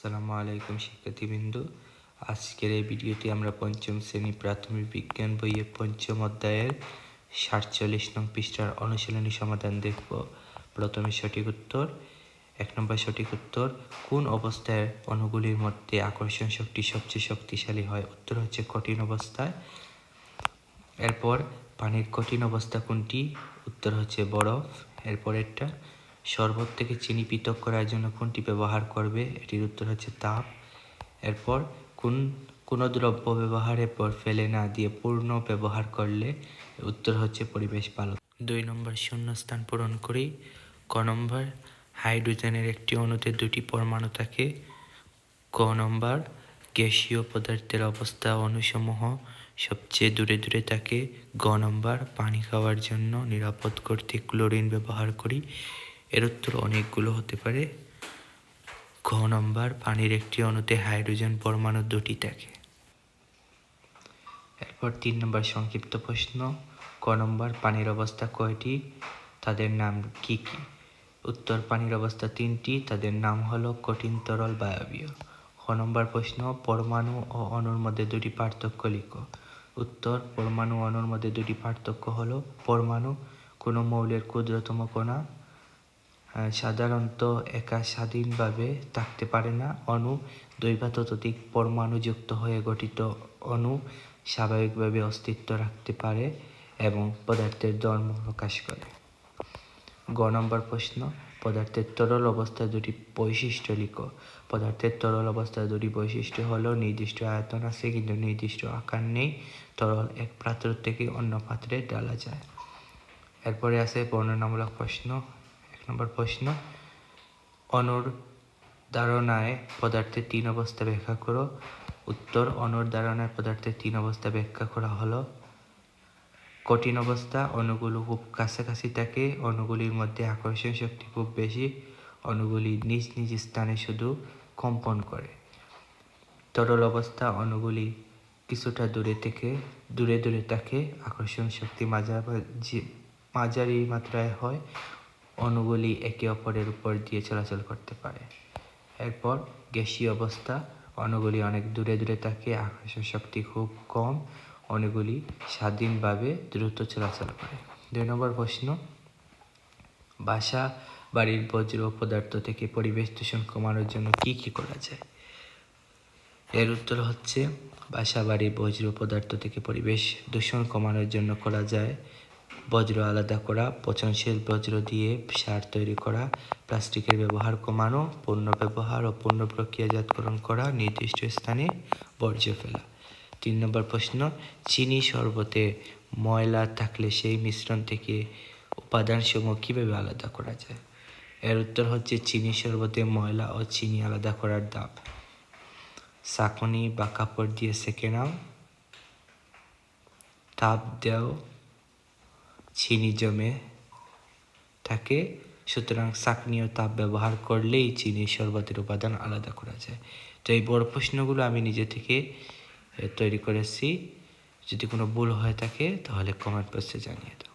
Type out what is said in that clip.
আসসালামু আলাইকুম শিক্ষার্থীবৃন্দু। আজকের এই ভিডিওটি আমরা পঞ্চম শ্রেণি প্রাথমিক বিজ্ঞান বইয়ের পঞ্চম অধ্যায়ের সাতচল্লিশ নং পৃষ্ঠার অনুশীলনী সমাধান দেখব। প্রথমে সঠিক উত্তর, এক নম্বর সঠিক উত্তর, কোন অবস্থায় অণুগুলির মধ্যে আকর্ষণ শক্তি সবচেয়ে শক্তিশালী হয়? উত্তর হচ্ছে কঠিন অবস্থায়। এরপর পানির কঠিন অবস্থা কোনটি? উত্তর হচ্ছে বরফ। এরপরেরটা শরবত থেকে চিনি পৃথক করার জন্য কোনটি ব্যবহার করবে? এটির উত্তর হচ্ছে তাপ। এরপর কোন, কোনো দ্রব্য ব্যবহারের পর ফেলে না দিয়ে পূর্ণ ব্যবহার করলে? উত্তর হচ্ছে পরিবেশ ভালো দুই নম্বর শূন্যস্থান পূরণ করি। ক নম্বর হাইড্রোজেনের একটি অণুতে দুটি পরমাণু থাকে। ক নম্বর গ্যাসীয় পদার্থের অবস্থা অণুসমূহ সবচেয়ে দূরে দূরে থাকে। গ নম্বর পানি খাওয়ার জন্য নিরাপদ করতে ক্লোরিন ব্যবহার করি। এর উত্তর অনেকগুলো হতে পারে। ঘ নম্বর, পানির একটি অণুতে হাইড্রোজেন পরমাণু দুটি থাকে। এরপর তিন নম্বর সংক্ষিপ্ত প্রশ্ন, ক নম্বর, পানির অবস্থা কয়টি? তাদের নাম কি কি? উত্তর, পানির অবস্থা তিনটি, তাদের নাম হলো কঠিন তরল বায়বীয়। খ নম্বর প্রশ্ন, পরমাণু ও অণুর মধ্যে দুটি পার্থক্য লিখো। উত্তর, পরমাণু অণুর মধ্যে দুটি পার্থক্য হলো পরমাণু, কোনো মৌলের ক্ষুদ্রতম কণা সাধারণত একা স্বাধীনভাবে থাকতে পারে না। অণু দুই বা পরমাণুযুক্ত হয়ে গঠিত। অণু স্বাভাবিকভাবে অস্তিত্ব রাখতে পারে এবং পদার্থের ধর্ম প্রকাশ করে। গ নম্বর প্রশ্ন, পদার্থের তরল অবস্থায় দুটি বৈশিষ্ট্য লিখো। পদার্থের তরল অবস্থায় দুটি বৈশিষ্ট্য হলো নির্দিষ্ট আয়তন আছে কিন্তু নির্দিষ্ট আকার নেই। তরল এক পাত্র থেকে অন্য পাত্রে ডালা যায়। এরপরে আছে বর্ণনামূলক প্রশ্ন নম্বর প্রশ্ন অনুর ধারণায় পদার্থের তিন অবস্থা ব্যাখ্যা করো। উত্তর অনুর ধারণায় পদার্থের তিন অবস্থা ব্যাখ্যা করা হলো। কঠিন অবস্থা, অণুগুলো খুব কাছাকাছি থাকে, অণুগুলির মধ্যে আকর্ষণ শক্তি খুব বেশি, অণুগুলি নিজ নিজ স্থানে শুধু কম্পন করে। তরল অবস্থা, অণুগুলি কিছুটা দূরে থেকে, দূরে দূরে থাকে আকর্ষণ শক্তি মাঝামাঝি মাঝারি মাত্রায় হয় অণুগুলি একে অপরের উপর দিয়ে চলাচল করতে পারে। এরপর গ্যাসীয় অবস্থা অণুগুলি অনেক দূরে দূরে থাকে আকর্ষণ শক্তি খুব কম অণুগুলি স্বাধীনভাবে দ্রুত চলাচল করে। দুই নম্বর প্রশ্ন, বাসা, বাড়ির বজ্র পদার্থ থেকে পরিবেশ দূষণ কমানোর জন্য কি কি করা যায়? এর উত্তর হচ্ছে, বাসা, বাড়ির বজ্র পদার্থ থেকে পরিবেশ দূষণ কমানোর জন্য করা যায় বজ্র, আলাদা করা, পচনশীল বজ্র দিয়ে সার তৈরি করা, প্লাস্টিকের ব্যবহার কমানো পণ্য ব্যবহার ও পণ্য প্রক্রিয়াজাতকরণ করা, নির্দিষ্ট স্থানে বর্জ্য ফেলা। তিন নম্বর প্রশ্ন, চিনি শরবতে ময়লা থাকলে সেই মিশ্রণ থেকে উপাদানসমূহ কীভাবে আলাদা করা যায়? এর উত্তর হচ্ছে চিনি শরবতে ময়লা ও চিনি আলাদা করার দাব ছাঁকনি বা কাপড় দিয়ে সেঁকে নাও। তাপ দাও। চিনি জমে থাকে, সুতরাং সাকনীয় তাপ ব্যবহার করলেই চিনি শরবতের উপাদান আলাদা করা যায়। তো এই বড় প্রশ্নগুলো আমি নিজে থেকে তৈরি করেছি। যদি কোনো ভুল হয়ে থাকে, তাহলে কমেন্ট বক্সে জানিয়ে দাও।